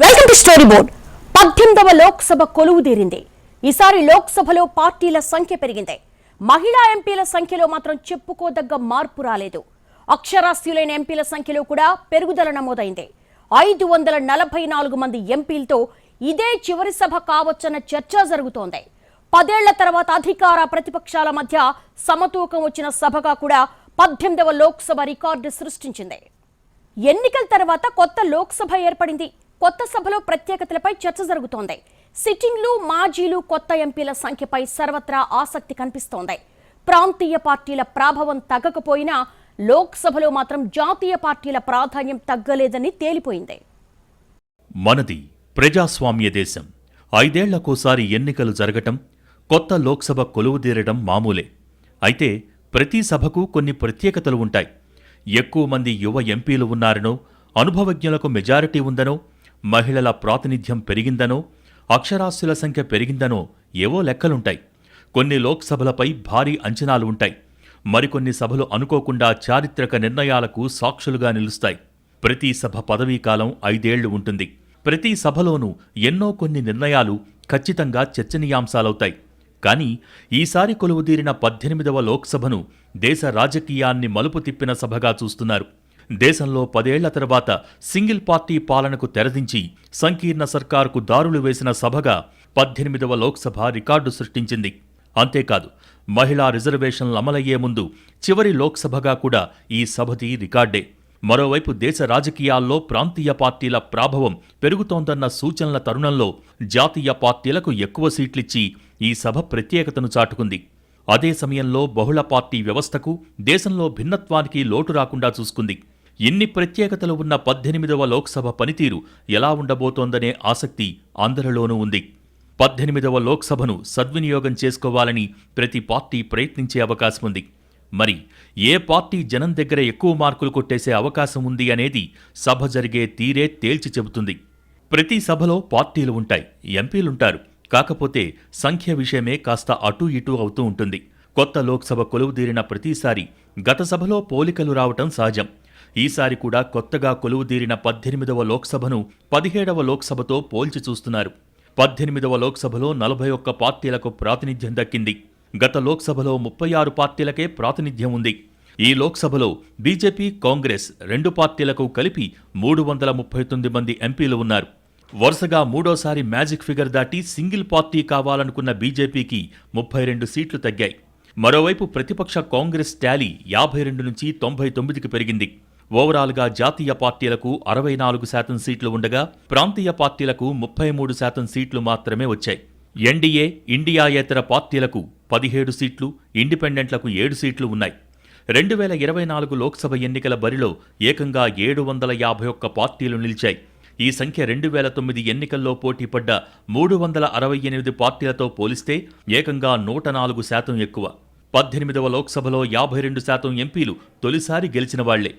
Welcome to story board పద్దెనిమిదవ లోక్సభ కొలువు తీరింది. ఈసారి లోక్సభలో పార్టీల సంఖ్య పెరిగింది. మహిళా ఎంపీల సంఖ్యలో మాత్రం చెప్పుకోదగ్గ మార్పు రాలేదు. అక్షరాస్యులైన ఎంపీల సంఖ్యలో కూడా పెరుగుదల నమోదైంది. ఐదు వందల నలభై నాలుగు మంది ఎంపీలతో ఇదే చివరి సభ కావచ్చన్న చర్చ జరుగుతోంది. పదేళ్ళ తర్వాత అధికార ప్రతిపక్షాల మధ్య సమతూకం వచ్చిన సభగా కూడా పద్దెనిమిదవ లోక్సభ రికార్డు సృష్టించింది. ఎన్నికల తర్వాత కొత్త లోక్సభ ఏర్పడింది. కొత్త సభలో ప్రత్యేకతలపై చర్చ జరుగుతోంది. సిట్టింగ్లు మాజీలు కొత్త ఎంపీల సంఖ్యపై సర్వత్రా ఆసక్తి కనిపిస్తోంది. ప్రాంతీయ పార్టీల ప్రాభవం తగ్గకపోయినా లోక్సభలో మాత్రం జాతీయ పార్టీల ప్రాధాన్యం తగ్గలేదని తేలిపోయింది. మనది ప్రజాస్వామ్య దేశం. ఐదేళ్ళకోసారి ఎన్నికలు జరగటం కొత్త లోక్సభ కొలువుదీరడం మామూలే. అయితే ప్రతి సభకు కొన్ని ప్రత్యేకతలు ఉంటాయి. ఎక్కువ మంది యువ ఎంపీలు ఉన్నారనో అనుభవజ్ఞులకు మెజారిటీ ఉందనో మహిళల ప్రాతినిధ్యం పెరిగిందనో అక్షరాస్యుల సంఖ్య పెరిగిందనో ఏవో లెక్కలుంటాయి. కొన్ని లోక్సభలపై భారీ అంచనాలు ఉంటాయి మరికొన్ని సభలు అనుకోకుండా చారిత్రక నిర్ణయాలకు సాక్షులుగా నిలుస్తాయి. ప్రతి సభ పదవీకాలం ఐదేళ్ళు ఉంటుంది. ప్రతి సభలోనూ ఎన్నో కొన్ని నిర్ణయాలు ఖచ్చితంగా చర్చనీయాంశాలవుతాయి. కానీ ఈసారి కొలువుదీరిన పద్దెనిమిదవ లోక్సభను దేశ రాజకీయాన్ని మలుపు తిప్పిన సభగా చూస్తున్నారు. దేశంలో పదేళ్ళ తర్వాత సింగిల్ పార్టీ పాలనకు తెరదించి సంకీర్ణ సర్కారుకు దారులు వేసిన సభగా పద్దెనిమిదవ లోక్సభ రికార్డు సృష్టించింది. అంతేకాదు మహిళా రిజర్వేషన్లు అమలయ్యే ముందు చివరి లోక్సభగా కూడా ఈ సభది రికార్డే. మరోవైపు దేశ రాజకీయాల్లో ప్రాంతీయ పార్టీల ప్రాభవం పెరుగుతోందన్న సూచనల తరుణంలో జాతీయ పార్టీలకు ఎక్కువ సీట్లిచ్చి ఈ సభ ప్రత్యేకతను చాటుకుంది. అదే సమయంలో బహుళ పార్టీ వ్యవస్థకు దేశంలో భిన్నత్వానికి లోటు రాకుండా చూసుకుంది. ఇన్ని ప్రత్యేకతలు ఉన్న పద్దెనిమిదవ లోక్సభ పనితీరు ఎలా ఉండబోతోందనే ఆసక్తి అందరిలోనూ ఉంది. పద్దెనిమిదవ లోక్సభను సద్వినియోగం చేసుకోవాలని ప్రతి పార్టీ ప్రయత్నించే అవకాశం ఉంది. మరి ఏ పార్టీ జనం దగ్గర ఎక్కువ మార్కులు కొట్టేసే అవకాశం ఉంది అనేది సభ జరిగే తీరే తేల్చి చెబుతుంది. ప్రతి సభలో పార్టీలు ఉంటాయి ఎంపీలుంటారు. కాకపోతే సంఖ్య విషయమే కాస్త అటూ ఇటూ అవుతూ ఉంటుంది. కొత్త లోక్సభ కొలువుదీరిన ప్రతిసారి గత సభలో పోలికలు రావటం సహజం. ఈసారి కూడా కొత్తగా కొలువుదీరిన పద్దెనిమిదవ లోక్సభను పదిహేడవ లోక్సభతో పోల్చి చూస్తున్నారు. పద్దెనిమిదవ లోక్సభలో నలభై ఒక్క పార్టీలకు ప్రాతినిధ్యం దక్కింది. గత లోక్సభలో ముప్పై ఆరు పార్టీలకే ప్రాతినిధ్యం ఉంది. ఈ లోక్సభలో బీజేపీ కాంగ్రెస్ రెండు పార్టీలకు కలిపి మూడు వందల ముప్పై తొమ్మిది మంది ఎంపీలు ఉన్నారు. వరుసగా మూడోసారి మ్యాజిక్ ఫిగర్ దాటి సింగిల్ పార్టీ కావాలనుకున్న బీజేపీకి ముప్పై రెండు సీట్లు తగ్గాయి. మరోవైపు ప్రతిపక్ష కాంగ్రెస్ టాలీ యాభై రెండు నుంచి తొంభై తొమ్మిదికి పెరిగింది. ఓవరాల్గా జాతీయ పార్టీలకు అరవై నాలుగు శాతం సీట్లు ఉండగా ప్రాంతీయ పార్టీలకు ముప్పై మూడు శాతం సీట్లు మాత్రమే వచ్చాయి. ఎన్డీఏ ఇండియాయేతర పార్టీలకు పదిహేడు సీట్లు ఇండిపెండెంట్లకు ఏడు సీట్లు ఉన్నాయి. రెండు వేల ఇరవై నాలుగు లోక్సభ ఎన్నికల బరిలో ఏకంగా ఏడు వందల యాభై ఒక్క పార్టీలు నిలిచాయి. ఈ సంఖ్య రెండు వేల తొమ్మిది ఎన్నికల్లో పోటీపడ్డ మూడు వందల అరవై ఎనిమిది పార్టీలతో పోలిస్తే ఏకంగా నూట నాలుగు శాతం ఎక్కువ. పద్దెనిమిదవ లోక్సభలో యాభై రెండు శాతం ఎంపీలు తొలిసారి గెలిచిన వాళ్ళే.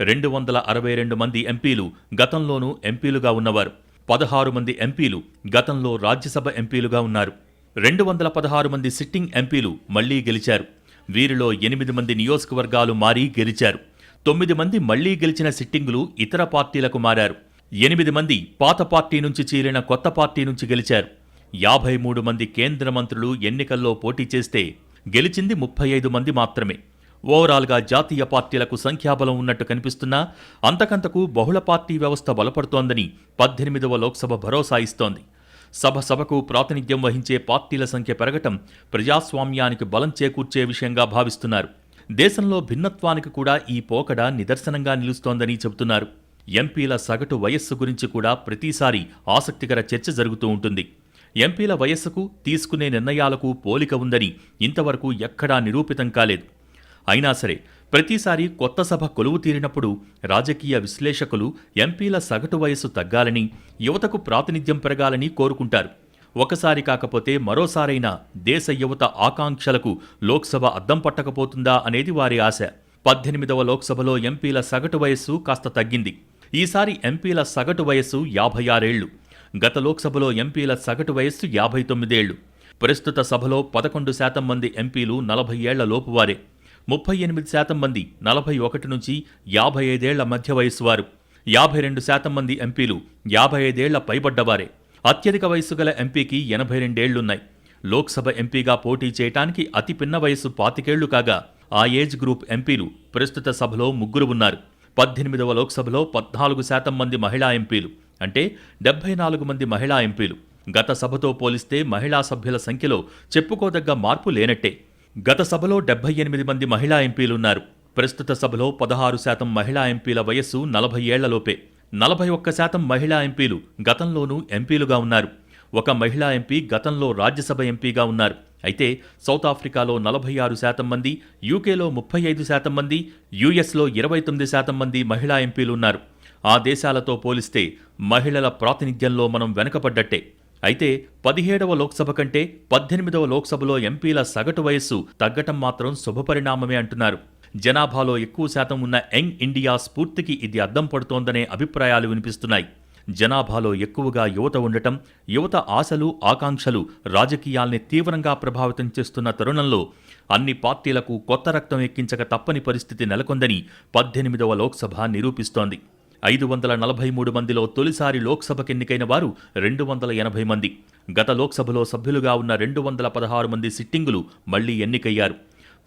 రెండు వందల అరవై రెండు మంది ఎంపీలు గతంలోనూ ఎంపీలుగా ఉన్నవారు. పదహారు మంది ఎంపీలు గతంలో రాజ్యసభ ఎంపీలుగా ఉన్నారు. రెండు వందల పదహారు మంది సిట్టింగ్ ఎంపీలు మళ్ళీ గెలిచారు. వీరిలో ఎనిమిది మంది నియోజకవర్గాలు మారి గెలిచారు. తొమ్మిది మంది మళ్ళీ గెలిచిన సిట్టింగులు ఇతర పార్టీలకు మారారు. ఎనిమిది మంది పాత పార్టీ నుంచి చీలిన కొత్త పార్టీ నుంచి గెలిచారు. యాభై మూడు మంది కేంద్ర మంత్రులు ఎన్నికల్లో పోటీ చేస్తే గెలిచింది ముప్పై ఐదు మంది మాత్రమే. ఓవరాల్గా జాతీయ పార్టీలకు సంఖ్యాబలం ఉన్నట్టు కనిపిస్తున్నా అంతకంతకు బహుళ పార్టీ వ్యవస్థ బలపడుతోందని పద్దెనిమిదవ లోక్సభ భరోసా ఇస్తోంది. సభ సభకు ప్రాతినిధ్యం వహించే పార్టీల సంఖ్య పెరగటం ప్రజాస్వామ్యానికి బలం చేకూర్చే విషయంగా భావిస్తున్నారు. దేశంలో భిన్నత్వానికి కూడా ఈ పోకడ నిదర్శనంగా నిలుస్తోందని చెబుతున్నారు. ఎంపీల సగటు వయస్సు గురించి కూడా ప్రతిసారి ఆసక్తికర చర్చ జరుగుతూ ఉంటుంది. ఎంపీల వయస్సుకు తీసుకునే నిర్ణయాలకు పోలిక ఉందని ఇంతవరకు ఎక్కడా నిరూపితం కాలేదు. అయినా సరే ప్రతిసారి కొత్త సభ కొలువు తీరినప్పుడు రాజకీయ విశ్లేషకులు ఎంపీల సగటు వయస్సు తగ్గాలని యువతకు ప్రాతినిధ్యం పెరగాలని కోరుకుంటారు. ఒకసారి కాకపోతే మరోసారైనా దేశ యువత ఆకాంక్షలకు లోక్సభ అద్దం పట్టకపోతుందా అనేది వారి ఆశ. పద్దెనిమిదవ లోక్సభలో ఎంపీల సగటు వయస్సు కాస్త తగ్గింది. ఈసారి ఎంపీల సగటు వయస్సు యాభై ఆరేళ్ళు గత లోక్సభలో ఎంపీల సగటు వయస్సు యాభై తొమ్మిదేళ్ళు ప్రస్తుత సభలో పదకొండు శాతం మంది ఎంపీలు నలభై ఏళ్ళ లోపువారే ముప్పై ఎనిమిది శాతం మంది నలభై ఒకటి నుంచి యాభై ఐదేళ్ళ మధ్య వయసు వారు యాభై రెండు శాతం మంది ఎంపీలు యాభై ఐదేళ్ళ పైబడ్డవారే. అత్యధిక వయసు గల ఎంపీకి ఎనభై రెండేళ్ళున్నాయి. లోక్సభ ఎంపీగా పోటీ చేయటానికి అతి పిన్న వయస్సు పాతికేళ్ళు కాగా ఆ ఏజ్ గ్రూప్ ఎంపీలు ప్రస్తుత సభలో ముగ్గురు ఉన్నారు. పద్దెనిమిదవ లోక్సభలో పద్నాలుగు శాతం మంది మహిళా ఎంపీలు అంటే డెబ్బై నాలుగు మంది మహిళా ఎంపీలు. గత సభతో పోలిస్తే మహిళా సభ్యుల సంఖ్యలో చెప్పుకోదగ్గ మార్పు లేనట్టే. గత సభలో డెబ్బై ఎనిమిది మంది మహిళా ఎంపీలున్నారు. ప్రస్తుత సభలో పదహారు శాతం మహిళా ఎంపీల వయస్సు నలభై ఏళ్ళలోపే. నలభై ఒక్క శాతం మహిళా ఎంపీలు గతంలోనూ ఎంపీలుగా ఉన్నారు. ఒక మహిళా ఎంపీ గతంలో రాజ్యసభ ఎంపీగా ఉన్నారు. అయితే సౌత్ ఆఫ్రికాలో నలభై ఆరు శాతం మంది యూకేలో ముప్పై ఐదు శాతం మంది యుఎస్లో ఇరవై తొమ్మిది శాతం మంది మహిళా ఎంపీలు ఉన్నారు ఆ దేశాలతో పోలిస్తే మహిళల ప్రాతినిధ్యంలో మనం వెనకబడ్డట్టే. అయితే పదిహేడవ లోక్సభ కంటే పద్దెనిమిదవ లోక్సభలో ఎంపీల సగటు వయస్సు తగ్గటం మాత్రం శుభపరిణామమే అంటున్నారు. జనాభాలో ఎక్కువ శాతం ఉన్న యంగ్ ఇండియా స్ఫూర్తికి ఇది అద్దం పడుతోందనే అభిప్రాయాలు వినిపిస్తున్నాయి. జనాభాలో ఎక్కువగా యువత ఉండటం యువత ఆశలు ఆకాంక్షలు రాజకీయాల్ని తీవ్రంగా ప్రభావితం చేస్తున్న తరుణంలో అన్ని పార్టీలకు కొత్త రక్తం ఎక్కించక తప్పని పరిస్థితి నెలకొందని పద్దెనిమిదవ లోక్సభ నిరూపిస్తోంది. ఐదు వందల నలభై మూడు మందిలో తొలిసారి లోక్సభకు ఎన్నికైన వారు రెండు వందల ఎనభై మంది. గత లోక్సభలో సభ్యులుగా ఉన్న రెండు వందల పదహారు మంది సిట్టింగులు మళ్ళీ ఎన్నికయ్యారు.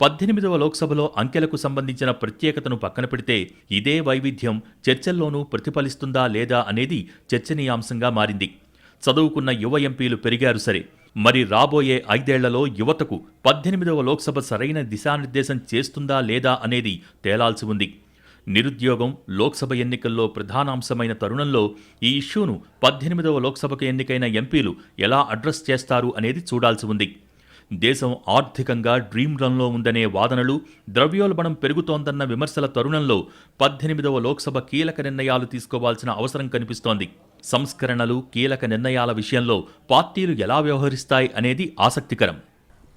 పద్దెనిమిదవ లోక్సభలో అంకెలకు సంబంధించిన ప్రత్యేకతను పక్కన పెడితే ఇదే వైవిధ్యం చర్చల్లోనూ ప్రతిఫలిస్తుందా లేదా అనేది చర్చనీయాంశంగా మారింది. చదువుకున్న యువ ఎంపీలు పెరిగారు సరే. మరి రాబోయే ఐదేళ్ళలో యువతకు పద్దెనిమిదవ లోక్సభ సరైన దిశానిర్దేశం చేస్తుందా లేదా అనేది తేలాల్సి ఉంది. నిరుద్యోగం లోక్సభ ఎన్నికల్లో ప్రధానాంశమైన తరుణంలో ఈ ఇష్యూను పద్దెనిమిదవ లోక్సభకు ఎన్నికైన ఎంపీలు ఎలా అడ్రస్ చేస్తారు అనేది చూడాల్సి ఉంది. దేశం ఆర్థికంగా డ్రీమ్ రన్లో ఉందనే వాదనలు ద్రవ్యోల్బణం పెరుగుతోందన్న విమర్శల తరుణంలో పద్దెనిమిదవ లోక్సభ కీలక నిర్ణయాలు తీసుకోవాల్సిన అవసరం కనిపిస్తోంది. సంస్కరణలు కీలక నిర్ణయాల విషయంలో పార్టీలు ఎలా వ్యవహరిస్తాయి అనేది ఆసక్తికరం.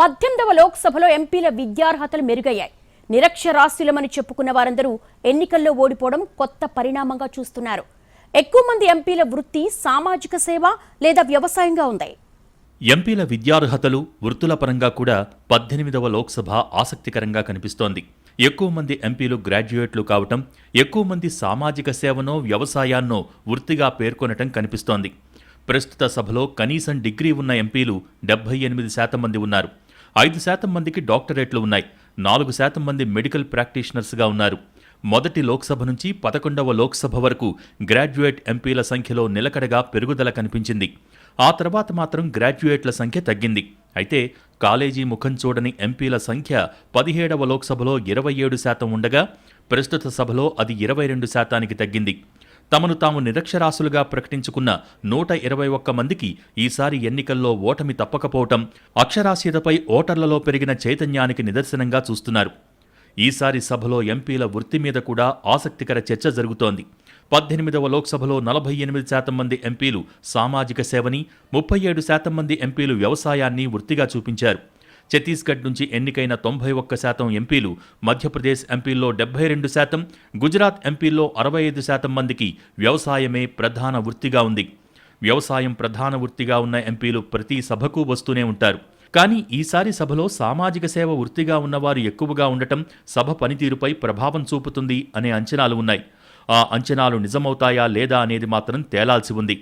పద్దెనిమిదవ లోక్సభలో ఎంపీల విద్యార్హతలు మెరుగయ్యాయి. నిరక్షరాస్యులమని చెప్పుకున్న వారందరూ ఎన్నికల్లో ఓడిపోవడం కొత్త పరిణామంగా చూస్తున్నారు. ఎక్కువ మంది ఎంపీల వృత్తి సామాజిక సేవ లేదా వ్యవసాయంగా ఉంది. ఎంపీల విద్యార్హతలు వృత్తుల పరంగా కూడా పద్దెనిమిదవ లోక్సభ ఆసక్తికరంగా కనిపిస్తోంది. ఎక్కువ మంది ఎంపీలు గ్రాడ్యుయేట్లు కావటం ఎక్కువ మంది సామాజిక సేవనో వ్యవసాయాన్నో వృత్తిగా పేర్కొనటం కనిపిస్తోంది. ప్రస్తుత సభలో కనీసం డిగ్రీ ఉన్న ఎంపీలు డెబ్బై ఎనిమిది శాతం మంది ఉన్నారు. ఐదు శాతం మందికి డాక్టరేట్లు ఉన్నాయి. నాలుగు శాతం మంది మెడికల్ ప్రాక్టీషనర్స్గా ఉన్నారు. మొదటి లోక్సభ నుంచి పదకొండవ లోక్సభ వరకు గ్రాడ్యుయేట్ ఎంపీల సంఖ్యలో నిలకడగా పెరుగుదల కనిపించింది. ఆ తర్వాత మాత్రం గ్రాడ్యుయేట్ల సంఖ్య తగ్గింది. అయితే కాలేజీ ముఖం చూడని ఎంపీల సంఖ్య పదిహేడవ లోక్సభలో ఇరవై ఏడు శాతం ఉండగా ప్రస్తుత సభలో అది ఇరవై రెండు శాతానికి తగ్గింది. తమను తాము నిరక్షరాస్యులుగా ప్రకటించుకున్న నూట ఇరవై ఒక్క మందికి ఈసారి ఎన్నికల్లో ఓటమి తప్పకపోవటం అక్షరాస్యతపై ఓటర్లలో పెరిగిన చైతన్యానికి నిదర్శనంగా చూస్తున్నారు. ఈసారి సభలో ఎంపీల వృత్తి మీద కూడా ఆసక్తికర చర్చ జరుగుతోంది. పద్దెనిమిదవ లోక్సభలో నలభై ఎనిమిది శాతం మంది ఎంపీలు సామాజిక సేవని ముప్పై ఏడు శాతం మంది ఎంపీలు వ్యవసాయాన్ని వృత్తిగా చూపించారు. ఛత్తీస్గఢ్ నుంచి ఎన్నికైన తొంభై ఒక్క శాతం ఎంపీలు మధ్యప్రదేశ్ ఎంపీల్లో డెబ్బై రెండు శాతం గుజరాత్ ఎంపీల్లో అరవై ఐదు శాతం మందికి వ్యవసాయమే ప్రధాన వృత్తిగా ఉంది. వ్యవసాయం ప్రధాన వృత్తిగా ఉన్న ఎంపీలు ప్రతి సభకు వస్తూనే ఉంటారు. కానీ ఈసారి సభలో సామాజిక సేవ వృత్తిగా ఉన్నవారు ఎక్కువగా ఉండటం సభ పనితీరుపై ప్రభావం చూపుతుంది అనే అంచనాలు ఉన్నాయి. ఆ అంచనాలు నిజమవుతాయా లేదా అనేది మాత్రం తేలాల్సి ఉంది.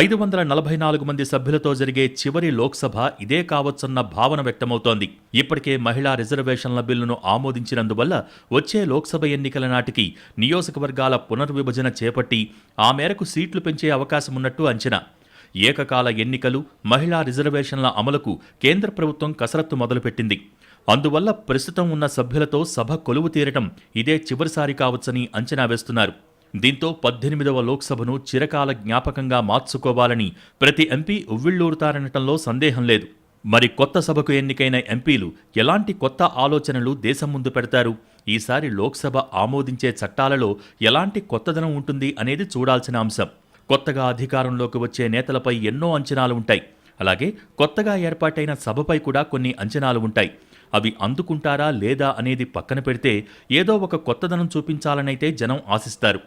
ఐదు వందల నలభై నాలుగు మంది సభ్యులతో జరిగే చివరి లోక్సభ ఇదే కావచ్చన్న భావన వ్యక్తమవుతోంది. ఇప్పటికే మహిళా రిజర్వేషన్ల బిల్లును ఆమోదించినందువల్ల వచ్చే లోక్సభ ఎన్నికల నాటికి నియోజకవర్గాల పునర్విభజన చేపట్టి ఆ మేరకు సీట్లు పెంచే అవకాశం ఉన్నట్టు అంచనా. ఏకకాల ఎన్నికలు మహిళా రిజర్వేషన్ల అమలుకు కేంద్ర ప్రభుత్వం కసరత్తు మొదలుపెట్టింది. అందువల్ల ప్రస్తుతం ఉన్న సభ్యులతో సభ కొలువు తీరటం ఇదే చివరిసారి కావచ్చని అంచనా వేస్తున్నారు. దీంతో పద్దెనిమిదవ లోక్సభను చిరకాల జ్ఞాపకంగా మార్చుకోవాలని ప్రతి ఎంపీ ఉవ్విళ్ళూరుతారనటంలో సందేహం లేదు. మరి కొత్త సభకు ఎన్నికైన ఎంపీలు ఎలాంటి కొత్త ఆలోచనలు దేశం ముందు పెడతారు? ఈసారి లోక్సభ ఆమోదించే చట్టాలలో ఎలాంటి కొత్తదనం ఉంటుంది అనేది చూడాల్సిన అంశం. కొత్తగా అధికారంలోకి వచ్చే నేతలపై ఎన్నో అంచనాలు ఉంటాయి. అలాగే కొత్తగా ఏర్పాటైన సభపై కూడా కొన్ని అంచనాలు ఉంటాయి. అవి అందుకుంటారా లేదా అనేది పక్కన పెడితే ఏదో ఒక కొత్తదనం చూపించాలనైతే జనం ఆశిస్తారు.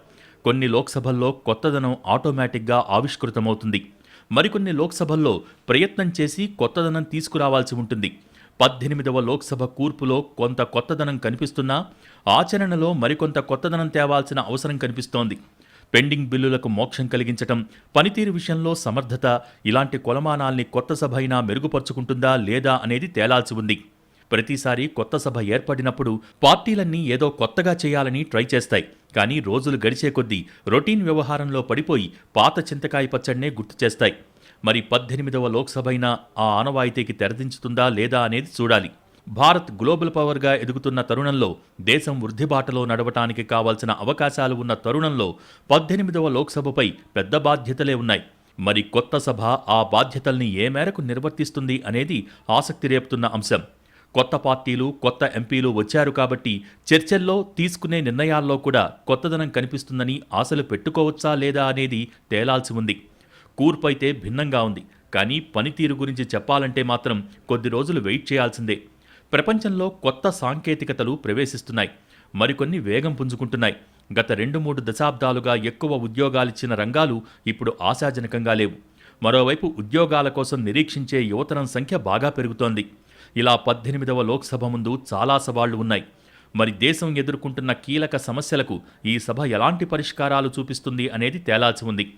కొన్ని లోక్సభల్లో కొత్తదనం ఆటోమేటిక్గా ఆవిష్కృతమవుతుంది. మరికొన్ని లోక్సభల్లో ప్రయత్నం చేసి కొత్తదనం తీసుకురావాల్సి ఉంటుంది. పద్దెనిమిదవ లోక్సభ కూర్పులో కొంత కొత్తదనం కనిపిస్తున్నా ఆచరణలో మరికొంత కొత్తదనం తేవాల్సిన అవసరం కనిపిస్తోంది. పెండింగ్ బిల్లులకు మోక్షం కలిగించటం పనితీరు విషయంలో సమర్థత ఇలాంటి కొలమానాల్ని కొత్త సభ అయినా మెరుగుపరుచుకుంటుందా లేదా అనేది తేలాల్సి ఉంది. ప్రతిసారి కొత్త సభ ఏర్పడినప్పుడు పార్టీలన్నీ ఏదో కొత్తగా చేయాలని ట్రై చేస్తాయి. కానీ రోజులు గడిచే కొద్దీ రొటీన్ వ్యవహారంలో పడిపోయి పాత చింతకాయ పచ్చడినే గుర్తు చేస్తాయి. మరి పద్దెనిమిదవ లోక్సభ అయినా ఆ ఆనవాయితీకి తెరదించుతుందా లేదా అనేది చూడాలి. భారత్ గ్లోబల్ పవర్గా ఎదుగుతున్న తరుణంలో దేశం వృద్ధి బాటలో నడవటానికి కావాల్సిన అవకాశాలు ఉన్న తరుణంలో పద్దెనిమిదవ లోక్సభపై పెద్ద బాధ్యతలే ఉన్నాయి. మరి కొత్త సభ ఆ బాధ్యతల్ని ఏ మేరకు నిర్వర్తిస్తుంది అనేది ఆసక్తి రేపుతున్న అంశం. కొత్త పార్టీలు కొత్త ఎంపీలు వచ్చారు కాబట్టి చర్చల్లో తీసుకునే నిర్ణయాల్లో కూడా కొత్తదనం కనిపిస్తుందని ఆశలు పెట్టుకోవచ్చా లేదా అనేది తేలాల్సి ఉంది. కూర్పు అయితే భిన్నంగా ఉంది. కానీ పనితీరు గురించి చెప్పాలంటే మాత్రం కొద్ది రోజులు వెయిట్ చేయాల్సిందే. ప్రపంచంలో కొత్త సాంకేతికతలు ప్రవేశిస్తున్నాయి. మరికొన్ని వేగం పుంజుకుంటున్నాయి. గత రెండు మూడు దశాబ్దాలుగా ఎక్కువ ఉద్యోగాలిచ్చిన రంగాలు ఇప్పుడు ఆశాజనకంగా లేవు. మరోవైపు ఉద్యోగాల కోసం నిరీక్షించే యువతరం సంఖ్య బాగా పెరుగుతోంది. ఇలా పద్దెనిమిదవ లోక్సభ ముందు చాలా సవాళ్ళు ఉన్నాయి. మరి దేశం ఎదుర్కొంటున్న కీలక సమస్యలకు ఈ సభ ఎలాంటి పరిష్కారాలు చూపిస్తుంది అనేది తేలాల్సి ఉంది.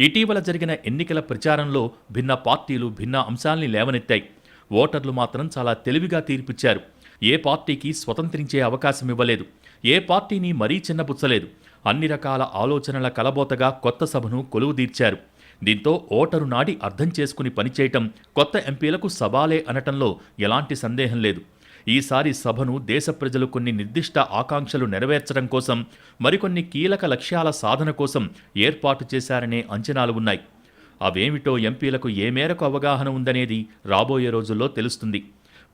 ఇటీవల జరిగిన ఎన్నికల ప్రచారంలో భిన్న పార్టీలు భిన్న అంశాల్ని లేవనెత్తాయి. ఓటర్లు మాత్రం చాలా తెలివిగా తీర్పిచ్చారు. ఏ పార్టీకి స్వతంత్రించే అవకాశం ఇవ్వలేదు. ఏ పార్టీని మరీ చిన్నపుచ్చలేదు. అన్ని రకాల ఆలోచనల కలబోతగా కొత్త సభను కొలువుదీర్చారు. దీంతో ఓటరు నాడి అర్థం చేసుకుని పనిచేయటం కొత్త ఎంపీలకు సవాలే అనటంలో ఎలాంటి సందేహం లేదు. ఈసారి సభను దేశ ప్రజలు కొన్ని నిర్దిష్ట ఆకాంక్షలు నెరవేర్చడం కోసం మరికొన్ని కీలక లక్ష్యాల సాధన కోసం ఏర్పాటు చేశారనే అంచనాలు ఉన్నాయి. అవేమిటో ఎంపీలకు ఏ మేరకు అవగాహన ఉందనేది రాబోయే రోజుల్లో తెలుస్తుంది.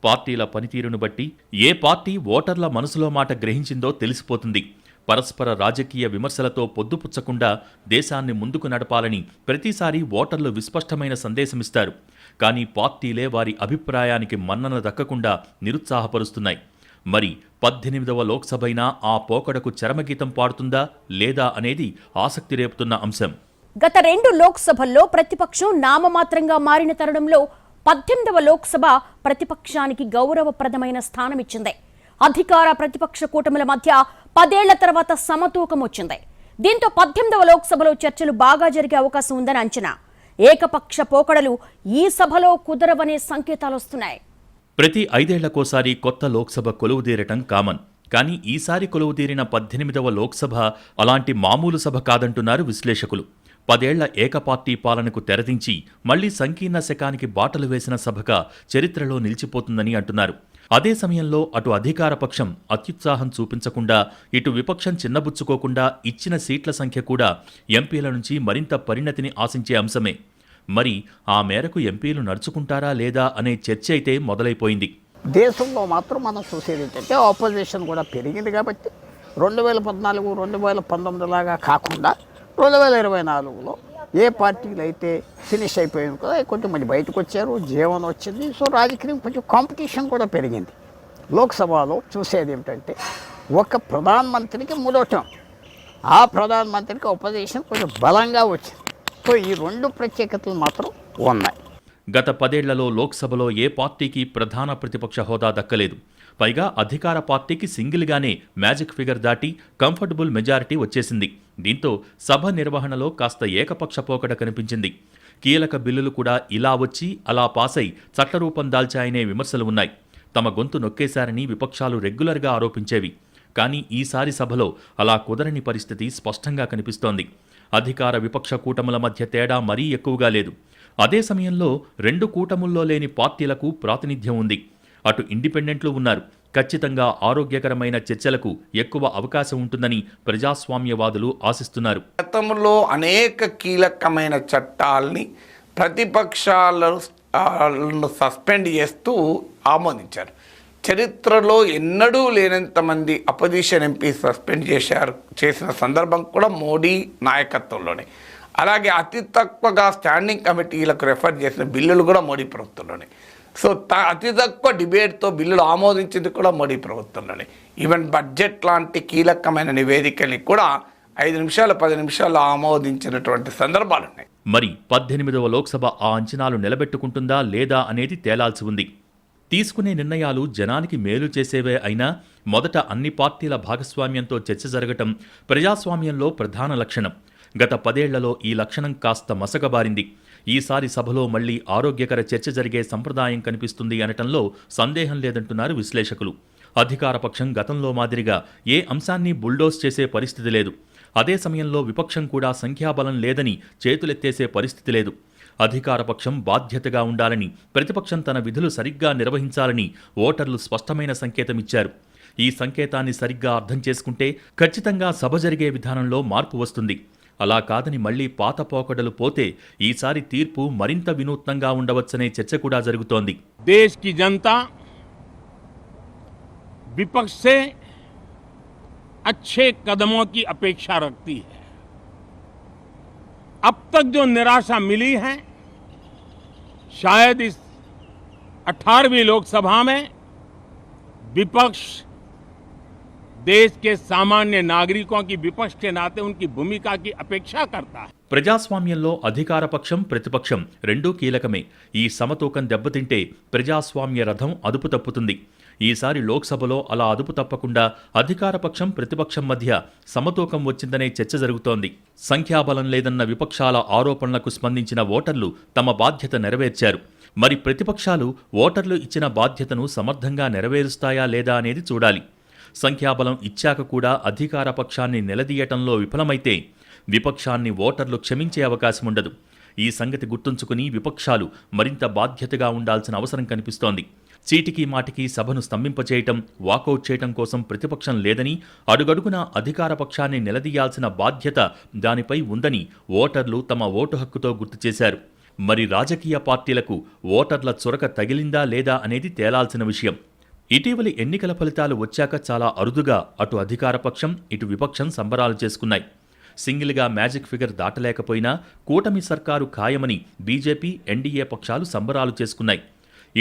పార్టీల పనితీరును బట్టి ఏ పార్టీ ఓటర్ల మనసులో మాట గ్రహించిందో తెలిసిపోతుంది. పరస్పర రాజకీయ విమర్శలతో పొద్దుపుచ్చకుండా దేశాన్ని ముందుకు నడపాలని ప్రతిసారి ఓటర్లు విస్పష్టమైన సందేశమిస్తారు. కానీ పార్టీలే వారి అభిప్రాయానికి మన్నన దక్కకుండా నిరుత్సాహపరుస్తున్నాయి. మరి పద్దెనిమిదవ లోక్సభైనా ఆ పోకడకు చరమగీతం పాడుతుందా లేదా అనేది ఆసక్తి రేపుతున్న అంశం. గత రెండు లోక్సభల్లో ప్రతిపక్షం నామమాత్రంగా మారిన తరుణంలో పద్దెనిమిదవ లోక్సభ ప్రతిపక్షానికి గౌరవప్రదమైన స్థానమిచ్చింది. అధికార ప్రతిపక్ష కూటమిల మధ్య పదేళ్ళ తర్వాత సమతూకం వచ్చింది. దీంతో పద్దెనిమిదవ లోక్సభలో చర్చలు బాగా జరిగే అవకాశం ఉందని అంచనా. ఏకపక్ష పోకడలు ఈ సభలో కుదరవనే సంకేతాలు వస్తున్నాయి. ప్రతి ఐదేళ్ళకోసారి కొత్త లోక్సభ కొలువుదీరటం కామన్. కానీ ఈసారి కొలువుదీరిన పద్దెనిమిదవ లోక్సభ అలాంటి మామూలు సభ కాదంటున్నారు విశ్లేషకులు. పదేళ్ళ ఏకపార్టీ పాలనకు తెరదించి మళ్ళీ సంకీర్ణ శకానికి బాటలు వేసిన సభగా చరిత్రలో నిలిచిపోతుందని అంటున్నారు. అదే సమయంలో అటు అధికార పక్షం అత్యుత్సాహం చూపించకుండా ఇటు విపక్షం చిన్నబుచ్చుకోకుండా ఇచ్చిన సీట్ల సంఖ్య కూడా ఎంపీల నుంచి మరింత పరిణతిని ఆశించే అంశమే. మరి ఆ మేరకు ఎంపీలు నడుచుకుంటారా లేదా అనే చర్చ అయితే మొదలైపోయింది. దేశంలో మాత్రం మనం చూసేది ఏంటంటే ఆపోజిషన్ కూడా పెరిగింది కాబట్టి రెండు వేల పద్నాలుగు రెండు వేల పంతొమ్మిది లాగా కాకుండా రెండు వేల ఇరవై నాలుగులో ఏ పార్టీలు అయితే ఫినిష్ అయిపోయింది కదా కొంచెం మంది బయటకు వచ్చారు జీవనం వచ్చింది. సో రాజకీయం కొంచెం కాంపిటీషన్ కూడా పెరిగింది. లోక్సభలో చూసేది ఏమిటంటే ఒక ప్రధానమంత్రికి మూడో టర్మ్ ఆ ప్రధానమంత్రికి ఉపదేశం కొంచెం బలంగా వచ్చింది. సో ఈ రెండు ప్రత్యేకతలు మాత్రం ఉన్నాయి. గత పదేళ్ళలో లోక్సభలో ఏ పార్టీకి ప్రధాన ప్రతిపక్ష హోదా దక్కలేదు. పైగా అధికార పార్టీకి సింగిల్గానే మ్యాజిక్ ఫిగర్ దాటి కంఫర్టబుల్ మెజారిటీ వచ్చేసింది. దీంతో సభ నిర్వహణలో కాస్త ఏకపక్ష పోకడ కనిపించింది. కీలక బిల్లులు కూడా ఇలా వచ్చి అలా పాసై చట్టరూపం దాల్చాయనే విమర్శలు ఉన్నాయి. తమ గొంతు నొక్కేశారని విపక్షాలు రెగ్యులర్గా ఆరోపించేవి. కానీ ఈసారి సభలో అలా కుదరని పరిస్థితి స్పష్టంగా కనిపిస్తోంది. అధికార విపక్ష కూటముల మధ్య తేడా మరీ ఎక్కువగా లేదు. అదే సమయంలో రెండు కూటముల్లో లేని పార్టీలకు ప్రాతినిధ్యం ఉంది. అటు ఇండిపెండెంట్లు ఉన్నారు. ఖచ్చితంగా ఆరోగ్యకరమైన చర్చలకు ఎక్కువ అవకాశం ఉంటుందని ప్రజాస్వామ్యవాదులు ఆశిస్తున్నారు. గతంలో అనేక కీలకమైన చట్టాల్ని ప్రతిపక్షాలను సస్పెండ్ చేస్తూ ఆమోదించారు. చరిత్రలో ఎన్నడూ లేనంత మంది అపోజిషన్ ఎంపీ సస్పెండ్ చేశారు చేసిన సందర్భం కూడా మోడీ నాయకత్వంలోనే. అలాగే అతి తక్కువగా స్టాండింగ్ కమిటీలకు రెఫర్ చేసిన బిల్లులు కూడా మోడీ ప్రభుత్వంలోనే. సో త- అతి తక్కువ డిబేట్తో బిల్లులు ఆమోదించింది కూడా మోడీ ప్రభుత్వంలోనే. ఈవెన్ బడ్జెట్ లాంటి కీలకమైన నివేదికని కూడా ఐదు నిమిషాలు పది నిమిషాలు ఆమోదించినటువంటి సందర్భాలు ఉన్నాయి మరి పద్దెనిమిదవ లోక్సభ ఆ అంచనాలు నిలబెట్టుకుంటుందా లేదా అనేది తేలాల్సి ఉంది. తీసుకునే నిర్ణయాలు జనానికి మేలు చేసేవే అయినా మొదట అన్ని పార్టీల భాగస్వామ్యంతో చర్చ జరగటం ప్రజాస్వామ్యంలో ప్రధాన లక్షణం. గత పదేళ్ళలో ఈ లక్షణం కాస్త మసకబారింది. ఈసారి సభలో మళ్ళీ ఆరోగ్యకర చర్చ జరిగే సంప్రదాయం కనిపిస్తుంది అనటంలో సందేహం లేదంటున్నారు విశ్లేషకులు. అధికారపక్షం గతంలో మాదిరిగా ఏ అంశాన్ని బుల్డోస్ చేసే పరిస్థితి లేదు. అదే సమయంలో విపక్షం కూడా సంఖ్యాబలం లేదని చేతులెత్తేసే పరిస్థితి లేదు. అధికారపక్షం బాధ్యతగా ఉండాలని ప్రతిపక్షం తన విధులు సరిగ్గా నిర్వహించాలని ఓటర్లు స్పష్టమైన సంకేతమిచ్చారు. ఈ సంకేతాన్ని సరిగ్గా అర్థం చేసుకుంటే ఖచ్చితంగా సభ జరిగే విధానంలో మార్పు వస్తుంది. అలా కాదని మళ్లీ పాత పోకడలు పోతే ఈసారి తీర్పు మరింత వినూత్నంగా ఉండవచ్చనే చర్చ కూడా జరుగుతోంది देश की जनता विपक्ष से अच्छे कदमों की अपेक्षा रखती है अब तक जो निराशा मिली है शायद इस 18वीं लोकसभा में विपक्ष దేశ కే సామాన్య నాగరికం కి విపక్ష కే నాతే ఉన్కి అపేక్ష ప్రజాస్వామ్యంలో అధికార పక్షం ప్రతిపక్షం రెండూ కీలకమే ఈ సమతూకం దెబ్బతింటే ప్రజాస్వామ్య రథం అదుపు తప్పుతుంది। ఈసారి లోక్సభలో అలా అదుపు తప్పకుండా అధికారపక్షం ప్రతిపక్షం మధ్య సమతూకం వచ్చిందనే చర్చ జరుగుతోంది। సంఖ్యాబలం లేదన్న విపక్షాల ఆరోపణలకు స్పందించిన ఓటర్లు తమ బాధ్యత నెరవేర్చారు। మరి ప్రతిపక్షాలు ఓటర్లు ఇచ్చిన బాధ్యతను సమర్థంగా నెరవేరుస్తాయా లేదా అనేది చూడాలి। సంఖ్యాబలం ఇచ్చాక కూడా అధికార పక్షాన్ని నిలదీయటంలో విఫలమైతే విపక్షాన్ని ఓటర్లు క్షమించే అవకాశం ఉండదు ఈ సంగతి గుర్తుంచుకుని విపక్షాలు మరింత బాధ్యతగా ఉండాల్సిన అవసరం కనిపిస్తోంది. చీటికి మాటికి సభను స్తంభింపచేయటం వాకౌట్ చేయటం కోసం ప్రతిపక్షం లేదని అడుగడుగున అధికార పక్షాన్ని నిలదీయాల్సిన బాధ్యత దానిపై ఉందని ఓటర్లు తమ ఓటు హక్కుతో గుర్తు చేశారు. మరి రాజకీయ పార్టీలకు ఓటర్ల చొరక తగిలిందా లేదా అనేది తేలాల్సిన విషయం. ఇటీవలి ఎన్నికల ఫలితాలు వచ్చాక చాలా అరుదుగా అటు అధికార పక్షం ఇటు విపక్షం సంబరాలు చేసుకున్నాయి. సింగిల్గా మ్యాజిక్ ఫిగర్ దాటలేకపోయినా కూటమి సర్కారు ఖాయమని బీజేపీ ఎన్డీఏ పక్షాలు సంబరాలు చేసుకున్నాయి.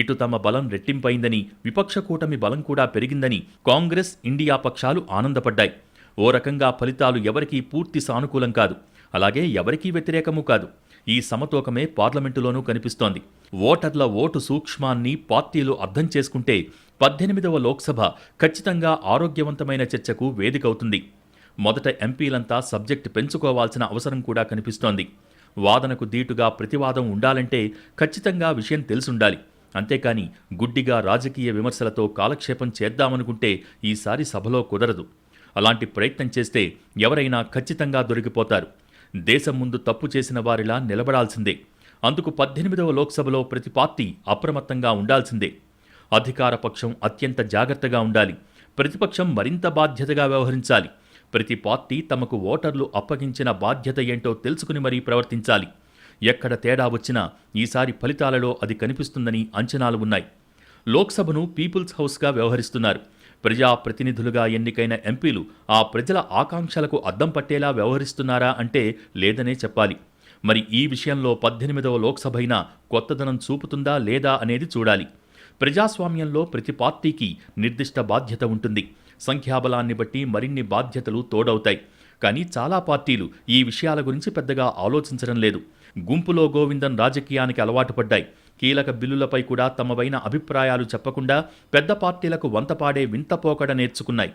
ఇటు తమ బలం రెట్టింపైందని విపక్ష కూటమి బలం కూడా పెరిగిందని కాంగ్రెస్ ఇండియా పక్షాలు ఆనందపడ్డాయి. ఓ రకంగా ఫలితాలు ఎవరికీ పూర్తి సానుకూలం కాదు. అలాగే ఎవరికీ వ్యతిరేకము కాదు. ఈ సమతూకమే పార్లమెంటులోనూ కనిపిస్తోంది. ఓటర్ల ఓటు సూక్ష్మాన్ని పార్టీలు అర్థం చేసుకుంటే పద్దెనిమిదవ లోక్సభ ఖచ్చితంగా ఆరోగ్యవంతమైన చర్చకు వేదికవుతుంది. మొదట ఎంపీలంతా సబ్జెక్టు పెంచుకోవాల్సిన అవసరం కూడా కనిపిస్తోంది. వాదనకు దీటుగా ప్రతివాదం ఉండాలంటే ఖచ్చితంగా విషయం తెలుసుండాలి. అంతేకాని గుడ్డిగా రాజకీయ విమర్శలతో కాలక్షేపం చేద్దామనుకుంటే ఈసారి సభలో కుదరదు. అలాంటి ప్రయత్నం చేస్తే ఎవరైనా ఖచ్చితంగా దొరికిపోతారు. దేశం ముందు తప్పు చేసిన వారిలా నిలబడాల్సిందే. అందుకు పద్దెనిమిదవ లోక్సభలో ప్రతి పార్టీ అప్రమత్తంగా ఉండాల్సిందే. అధికార పక్షం అత్యంత జాగ్రత్తగా ఉండాలి. ప్రతిపక్షం మరింత బాధ్యతగా వ్యవహరించాలి. ప్రతి పార్టీ తమకు ఓటర్లు అప్పగించిన బాధ్యత ఏంటో తెలుసుకుని మరీ ప్రవర్తించాలి. ఎక్కడ తేడా వచ్చినా ఈసారి ఫలితాలలో అది కనిపిస్తుందని అంచనాలు ఉన్నాయి. లోక్సభను పీపుల్స్ హౌస్గా వ్యవహరిస్తున్నారు. ప్రజా ప్రతినిధులుగా ఎన్నికైన ఎంపీలు ఆ ప్రజల ఆకాంక్షలకు అద్దం పట్టేలా వ్యవహరిస్తున్నారా అంటే లేదనే చెప్పాలి. మరి ఈ విషయంలో పద్దెనిమిదవ లోక్సభ అయినా కొత్తదనం చూపుతుందా లేదా అనేది చూడాలి. ప్రజాస్వామ్యంలో ప్రతి పార్టీకి నిర్దిష్ట బాధ్యత ఉంటుంది. సంఖ్యాబలాన్ని బట్టి మరిన్ని బాధ్యతలు తోడవుతాయి. కానీ చాలా పార్టీలు ఈ విషయాల గురించి పెద్దగా ఆలోచించడం లేదు. గుంపులో గోవిందం రాజకీయానికి అలవాటు పడ్డాయి. కీలక బిల్లులపై కూడా తమవైన అభిప్రాయాలు చెప్పకుండా పెద్ద పార్టీలకు వంతపాడే వింతపోకడ నేర్చుకున్నాయి.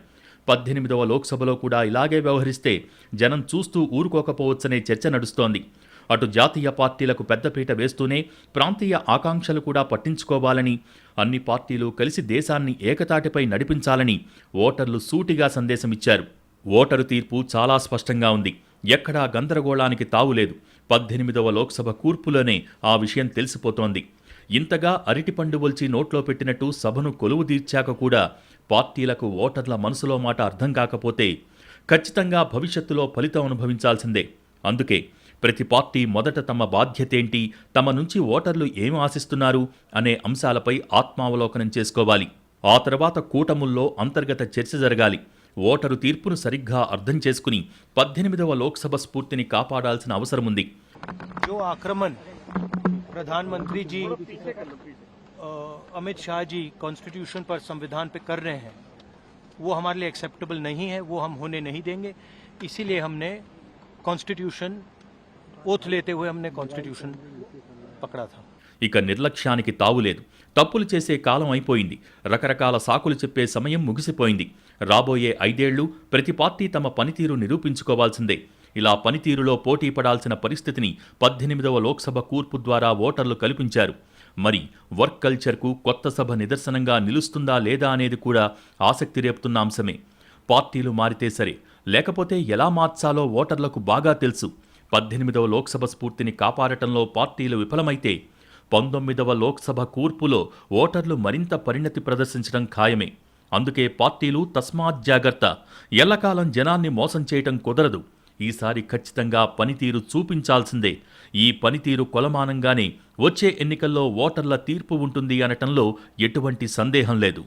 పద్దెనిమిదవ లోక్సభలో కూడా ఇలాగే వ్యవహరిస్తే జనం చూస్తూ ఊరుకోకపోవచ్చనే చర్చ నడుస్తోంది. అటు జాతీయ పార్టీలకు పెద్దపీట వేస్తూనే ప్రాంతీయ ఆకాంక్షలు కూడా పట్టించుకోవాలని అన్ని పార్టీలు కలిసి దేశాన్ని ఏకతాటిపై నడిపించాలని ఓటర్లు సూటిగా సందేశమిచ్చారు. ఓటరు తీర్పు చాలా స్పష్టంగా ఉంది. ఎక్కడా గందరగోళానికి తావులేదు పద్దెనిమిదవ లోక్సభ కూర్పులోనే ఆ విషయం తెలిసిపోతోంది. ఇంతగా అరటిపండు ఒల్చి నోట్లో పెట్టినట్టు సభను కొలువు తీర్చాక కూడా పార్టీలకు ఓటర్ల మనసులో మాట అర్థం కాకపోతే ఖచ్చితంగా భవిష్యత్తులో ఫలితం అనుభవించాల్సిందే. అందుకే ప్రతి పార్టీ మొదట తమ బాధ్యతేంటి తమ నుంచి ఓటర్లు ఏం ఆశిస్తున్నారు అనే అంశాలపై ఆత్మావలోకనం చేసుకోవాలి ఆ తర్వాత కూటముల్లో అంతర్గత చర్చ జరగాలి ఓటరు తీర్పును సరిగ్గా అర్థం చేసుకుని పద్దెనిమిదవ లోక్సభ స్ఫూర్తిని కాపాడాల్సిన అవసరముంది जो आक्रमण प्रधानमंत्री जी अ, अमित शाह जी कॉन्स्टिट्यूशन पर संविधान पे कर रहे हैं वो हमारे लिए एक्सेप्टेबल नहीं है वो हम होने नहीं देंगे इसीलिए हमने कॉन्स्टिट्यूशन ओथ लेते हुए हमने कॉन्स्टिट्यूशन पकड़ा था ఇక నిర్లక్ష్యానికి తావులేదు తప్పులు చేసే కాలం అయిపోయింది రకరకాల సాకులు చెప్పే సమయం ముగిసిపోయింది రాబోయే ఐదేళ్లు ప్రతి పార్టీ తమ పనితీరు నిరూపించుకోవాల్సిందే ఇలా పనితీరులో పోటీ పడాల్సిన పరిస్థితిని పద్దెనిమిదవ లోక్సభ కూర్పు ద్వారా ఓటర్లు కల్పించారు మరి వర్క్ కల్చర్కు కొత్త సభ నిదర్శనంగా నిలుస్తుందా లేదా అనేది కూడా ఆసక్తి రేపుతున్న అంశమే పార్టీలు మారితే సరే లేకపోతే ఎలా మార్చాలో ఓటర్లకు బాగా తెలుసు పద్దెనిమిదవ లోక్సభ స్ఫూర్తిని కాపాడటంలో పార్టీలు విఫలమైతే పంతొమ్మిదవ లోక్సభ కూర్పులో ఓటర్లు మరింత పరిణతి ప్రదర్శించడం ఖాయమే. అందుకే పార్టీలు తస్మాత్ జాగ్రత్త. ఎల్లకాలం జనాన్ని మోసం చేయటం కుదరదు. ఈసారి ఖచ్చితంగా పనితీరు చూపించాల్సిందే. ఈ పనితీరు కొలమానంగానే వచ్చే ఎన్నికల్లో ఓటర్ల తీర్పు ఉంటుంది అనటంలో ఎటువంటి సందేహం లేదు.